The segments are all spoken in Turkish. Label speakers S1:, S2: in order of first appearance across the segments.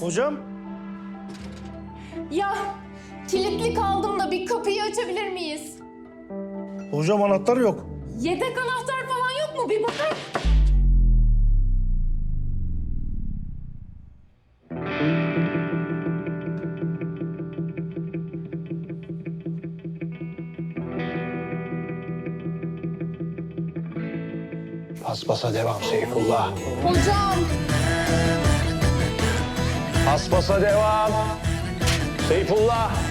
S1: Hocam,
S2: Ya kilitli kaldım da bir kapıyı açabilir miyiz?
S1: hocam anahtar yok.
S2: Yedek anahtar falan yok mu? Bir bakar.
S3: Paspasa devam Seyfullah.
S2: Hocam.
S3: Paspasa devam. Seyfullah.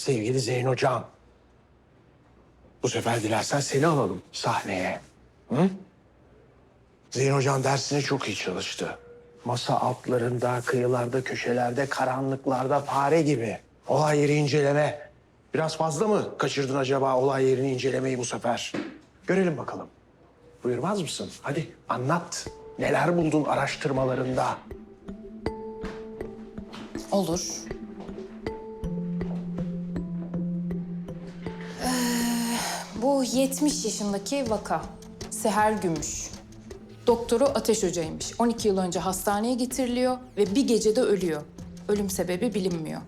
S3: Sevgili Zeyno Can. Bu sefer dilersen seni alalım sahneye. Hı? Zeyno Can dersine çok iyi çalıştı. Masa altlarında, kıyılarda, köşelerde, karanlıklarda fare gibi. Olay yeri inceleme. Biraz fazla mı kaçırdın acaba olay yerini incelemeyi bu sefer? Görelim bakalım. Buyurmaz mısın? Hadi anlat. Neler buldun araştırmalarında?
S2: Olur. Bu 70 yaşındaki vaka. Seher Gümüş. Doktoru Ateş Hoca'ymış. 12 yıl önce hastaneye getiriliyor ve bir gecede ölüyor. Ölüm sebebi bilinmiyor.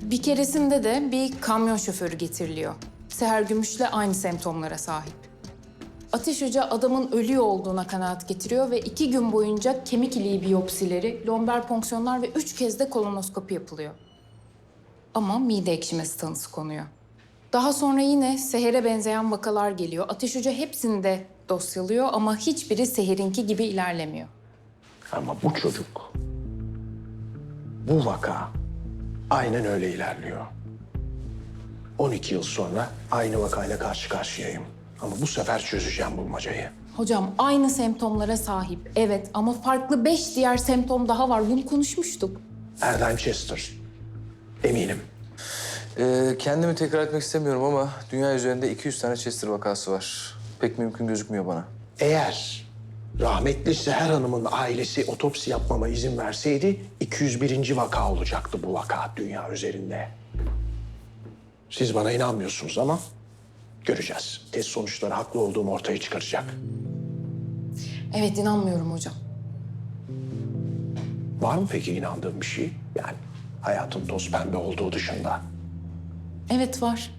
S2: Bir keresinde de bir kamyon şoförü getiriliyor. Seher Gümüş'le aynı semptomlara sahip. Ateş Hoca adamın ölüyor olduğuna kanaat getiriyor ve iki gün boyunca kemik iliği biyopsileri, lomber fonksiyonlar ve üç kez de kolonoskopi yapılıyor. Ama mide ekşimesi tanısı konuyor. Daha sonra yine Seher'e benzeyen vakalar geliyor. Ateş Hoca hepsini de dosyalıyor ama hiçbiri Seher'inki gibi ilerlemiyor.
S3: Ama bu çocuk, bu vaka aynen öyle ilerliyor. 12 yıl sonra aynı vakayla karşı karşıyayım. Ama bu sefer çözeceğim bulmacayı.
S2: Hocam aynı semptomlara sahip. Evet ama farklı beş diğer semptom daha var. Bunu konuşmuştuk.
S3: Erdem Chester. Eminim.
S4: Ee, kendimi tekrar etmek istemiyorum ama dünya üzerinde 200 tane Chester vakası var. Pek mümkün gözükmüyor bana.
S3: Eğer rahmetli Seher Hanım'ın ailesi otopsi yapmama izin verseydi 201. vaka olacaktı bu vaka dünya üzerinde. Siz bana inanmıyorsunuz ama göreceğiz. Test sonuçları haklı olduğum ortaya çıkaracak.
S2: Evet inanmıyorum hocam.
S3: Var mı peki inandığın bir şey? Yani hayatın toz pembe olduğu dışında.
S2: Evet var.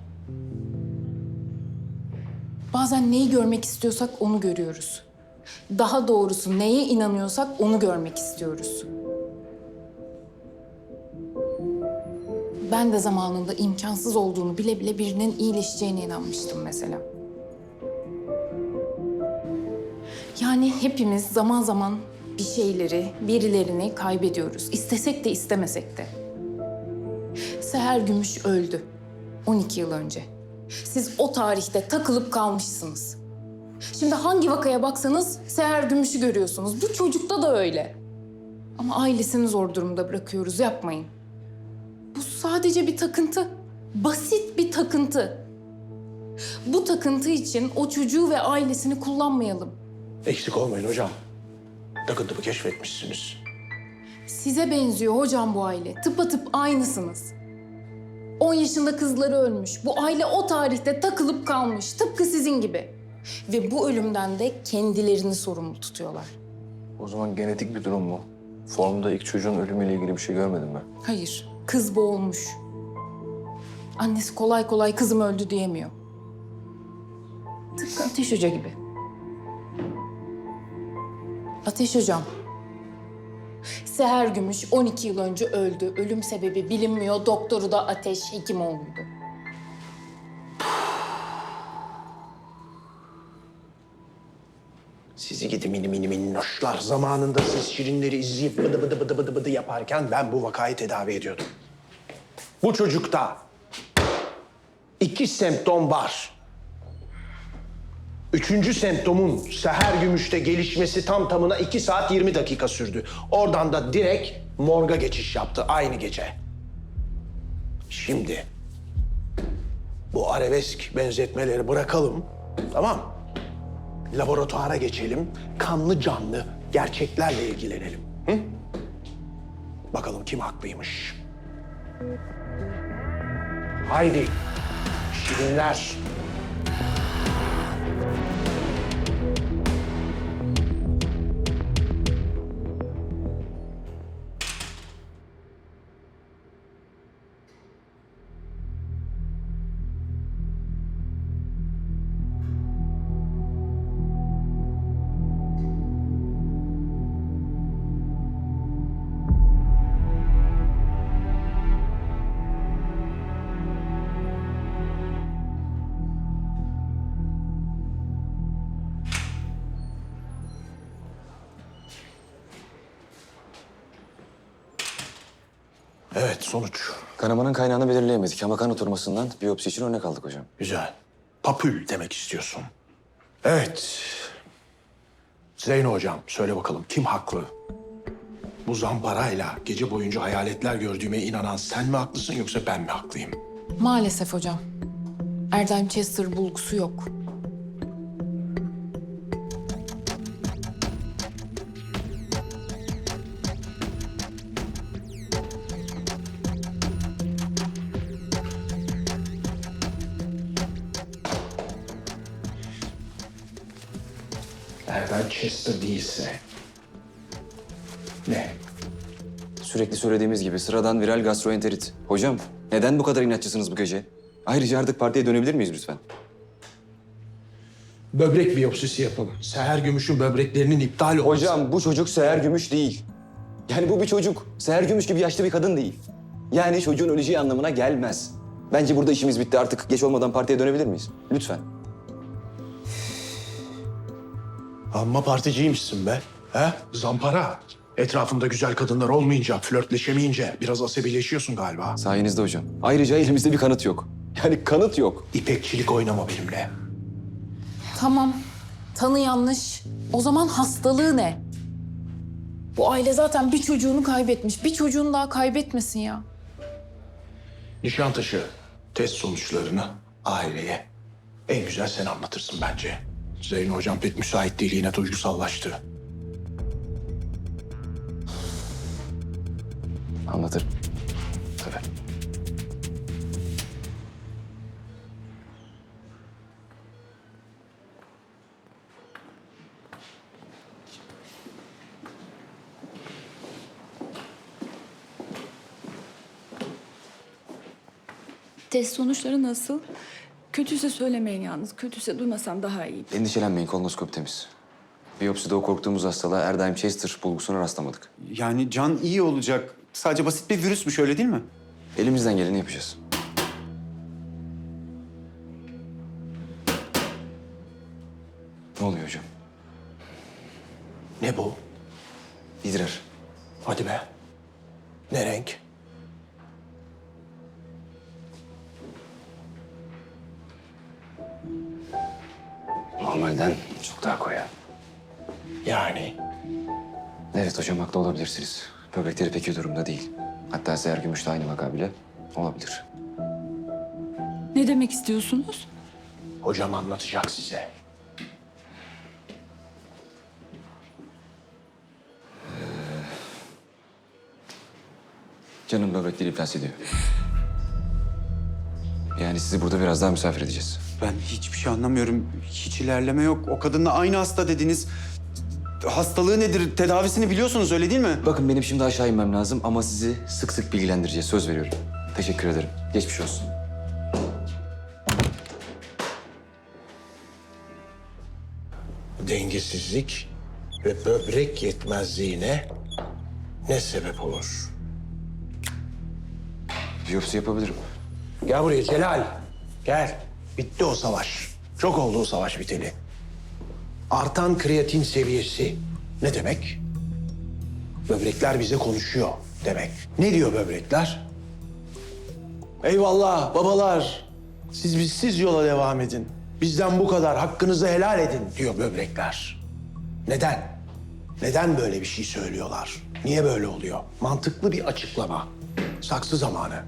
S2: Bazen neyi görmek istiyorsak onu görüyoruz. Daha doğrusu neye inanıyorsak onu görmek istiyoruz. Ben de zamanında imkansız olduğunu bile bile birinin iyileşeceğine inanmıştım mesela. Yani hepimiz zaman zaman bir şeyleri, birilerini kaybediyoruz. İstesek de istemesek de. Seher Gümüş öldü. 12 yıl önce. Siz o tarihte takılıp kalmışsınız. Şimdi hangi vakaya baksanız Seher Gümüş'ü görüyorsunuz. Bu çocukta da öyle. Ama ailesini zor durumda bırakıyoruz. Yapmayın. Bu sadece bir takıntı. Basit bir takıntı. Bu takıntı için o çocuğu ve ailesini kullanmayalım.
S3: Eksik olmayın hocam. Takıntımı keşfetmişsiniz.
S2: Size benziyor hocam bu aile. Tıpatıp aynısınız. 10 yaşında kızları ölmüş. Bu aile o tarihte takılıp kalmış. Tıpkı sizin gibi. Ve bu ölümden de kendilerini sorumlu tutuyorlar.
S4: O zaman genetik bir durum mu? Formda ilk çocuğun ölümüyle ilgili bir şey görmedim ben.
S2: Hayır, kız boğulmuş. Annesi kolay kolay kızım öldü diyemiyor. Tıpkı Ateş Hoca gibi. Ateş Hocam. Seher Gümüş 12 yıl önce öldü. Ölüm sebebi bilinmiyor. Doktoru da Ateş Hekimoğlu'ydu.
S3: Sizi gidi mini mini minnoşlar. Zamanında siz şirinleri izleyip bıdı bıdı bıdı bıdı bıdı yaparken ben bu vakayı tedavi ediyordum. Bu çocukta iki semptom var. Üçüncü semptomun seher gümüşte gelişmesi tam tamına 2 saat 20 dakika sürdü. Oradan da direkt morga geçiş yaptı aynı gece. Şimdi bu arabesk benzetmeleri bırakalım. Tamam. Laboratuvara geçelim. Kanlı canlı gerçeklerle ilgilenelim. Hı? Bakalım kim haklıymış. Haydi. Şirinler. Evet sonuç.
S5: Kanamanın kaynağını belirleyemedik ama kan oturmasından biyopsi için örnek aldık hocam.
S3: Güzel. Papül demek istiyorsun. Evet. Zeyno hocam söyle bakalım kim haklı? Bu zamparayla gece boyunca hayaletler gördüğüme inanan sen mi haklısın yoksa ben mi haklıyım?
S2: Maalesef hocam. Erdem Chester bulgusu yok.
S3: Erdem Chester değilse... Ne?
S5: Sürekli söylediğimiz gibi sıradan viral gastroenterit. Hocam neden bu kadar inatçısınız bu gece? Ayrıca artık partiye dönebilir miyiz lütfen?
S3: Böbrek biyopsisi yapalım. Seher Gümüş'ün böbreklerinin iptal olması...
S5: Hocam bu çocuk Seher Gümüş değil. Yani bu bir çocuk. Seher Gümüş gibi yaşlı bir kadın değil. Yani çocuğun öleceği anlamına gelmez. Bence burada işimiz bitti artık. Geç olmadan partiye dönebilir miyiz? Lütfen.
S3: Amma particiymişsin be. He? Zampara. Etrafında güzel kadınlar olmayınca, flörtleşemeyince biraz asabileşiyorsun galiba.
S5: Sayenizde hocam. Ayrıca elimizde bir kanıt yok. Yani kanıt yok.
S3: İpekçilik oynama benimle.
S2: Tamam. Tanı yanlış. O zaman hastalığı ne? Bu aile zaten bir çocuğunu kaybetmiş. Bir çocuğunu daha kaybetmesin ya.
S3: Nişantaşı test sonuçlarını aileye en güzel sen anlatırsın bence. Zeyno hocam pek müsait değil yine duygusallaştı.
S5: Anlatırım. Tabii.
S6: Test sonuçları nasıl? Kötüyse söylemeyin yalnız. Kötüyse duymasam daha iyi.
S5: Endişelenmeyin kolonoskop temiz. Biyopside o korktuğumuz hastalığa Erdem Chester bulgusuna rastlamadık.
S7: Yani can iyi olacak. Sadece basit bir virüsmüş öyle değil mi?
S5: Elimizden geleni yapacağız. Ne oluyor hocam?
S3: Ne bu?
S5: İdrar.
S3: Hadi be. Ne renk?
S5: Normalden çok daha koyu.
S3: Yani
S5: Evet hocam haklı olabilirsiniz. Böbrekleri pek iyi durumda değil. Hatta Seher Gümüş de aynı vaka bile olabilir.
S6: Ne demek istiyorsunuz?
S3: hocam anlatacak size.
S5: Canım böbrekleri iflas ediyor. Yani sizi burada biraz daha misafir edeceğiz.
S7: Ben hiçbir şey anlamıyorum. Hiç ilerleme yok. O kadınla aynı hasta dediniz. Hastalığı nedir? Tedavisini biliyorsunuz öyle değil mi?
S5: Bakın benim şimdi aşağı inmem lazım ama sizi sık sık bilgilendireceğiz. Söz veriyorum. Teşekkür ederim. Geçmiş olsun.
S3: Dengesizlik ve böbrek yetmezliğine ne sebep olur?
S5: Biyopsi yapabilirim.
S3: Gel buraya Celal. Gel. Bitti o savaş. Çok oldu o savaş biteli. Artan kreatin seviyesi ne demek? Böbrekler bize konuşuyor demek. Ne diyor böbrekler? Eyvallah babalar. Siz bizsiz yola devam edin. Bizden bu kadar hakkınızı helal edin diyor böbrekler. Neden? Neden böyle bir şey söylüyorlar? Niye böyle oluyor? Mantıklı bir açıklama. Saksı zamanı.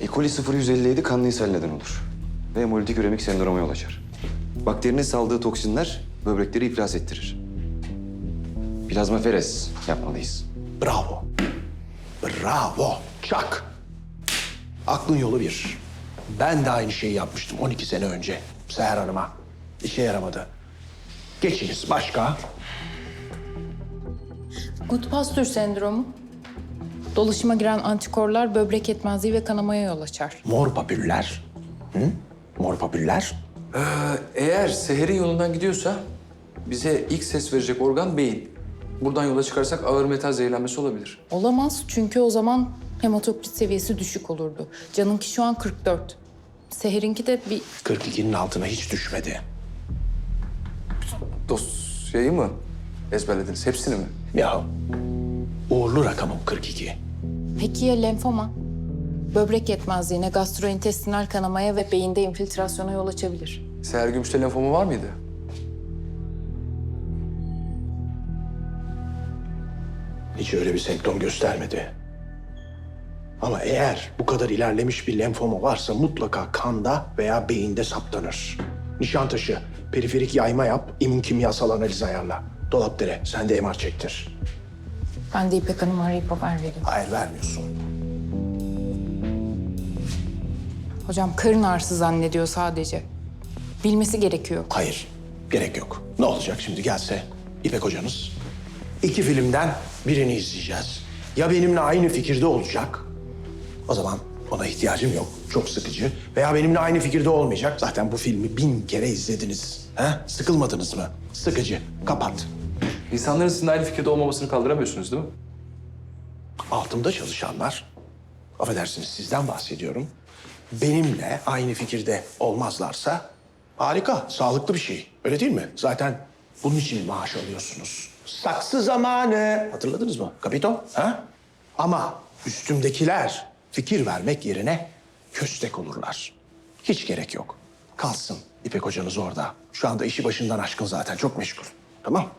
S5: E. coli 0157 kanlı ishal neden olur. Ve hemolitik üremik sendroma yol açar. Bakterinin saldığı toksinler böbrekleri iflas ettirir. Plazmaferez yapmalıyız.
S3: Bravo. Bravo. Çak. Aklın yolu bir. Ben de aynı şeyi yapmıştım 12 sene önce Seher Hanım'a. İşe yaramadı. Geçiniz başka.
S2: Gut-Pasteur sendromu. Dolaşıma giren antikorlar böbrek yetmezliği ve kanamaya yol açar.
S3: Mor papüller. Hı? Mor papüller.
S4: Ee, eğer seherin yolundan gidiyorsa bize ilk ses verecek organ beyin. Buradan yola çıkarsak ağır metal zehirlenmesi olabilir.
S2: Olamaz çünkü o zaman hematokrit seviyesi düşük olurdu. Canınki şu an 44. Seher'inki de bir
S3: 42'nin altına hiç düşmedi.
S4: Dosyayı mı ezberlediniz? Hepsini mi?
S3: Ya uğurlu rakamım 42.
S2: Peki ya lenfoma? Böbrek yetmezliğine, gastrointestinal kanamaya ve beyinde infiltrasyona yol açabilir.
S4: Seher Gümüş'te lenfomu var mıydı?
S3: Hiç öyle bir semptom göstermedi. Ama eğer bu kadar ilerlemiş bir lenfoma varsa mutlaka kanda veya beyinde saptanır. Nişantaşı, periferik yayma yap, immün kimyasal analiz ayarla. Dolapdere, sen de MR çektir.
S2: Ben de İpek Hanım'a arayıp haber vereyim.
S3: Hayır vermiyorsun.
S2: Hocam karın ağrısı zannediyor sadece. Bilmesi gerekiyor.
S3: Hayır, gerek yok. Ne olacak şimdi gelse İpek hocanız? İki filmden birini izleyeceğiz. Ya benimle aynı fikirde olacak. O zaman ona ihtiyacım yok. Çok sıkıcı. Veya benimle aynı fikirde olmayacak. Zaten bu filmi bin kere izlediniz. He? Sıkılmadınız mı? Sıkıcı. Kapat.
S4: İnsanların sizinle aynı fikirde olmamasını kaldıramıyorsunuz değil mi?
S3: Altımda çalışanlar, affedersiniz sizden bahsediyorum. Benimle aynı fikirde olmazlarsa harika, sağlıklı bir şey. Öyle değil mi? Zaten bunun için maaş alıyorsunuz. Saksı zamanı. Hatırladınız mı? Kapito? Ha? Ama üstümdekiler fikir vermek yerine köstek olurlar. Hiç gerek yok. Kalsın İpek hocanız orada. Şu anda işi başından aşkın zaten. Çok meşgul. Tamam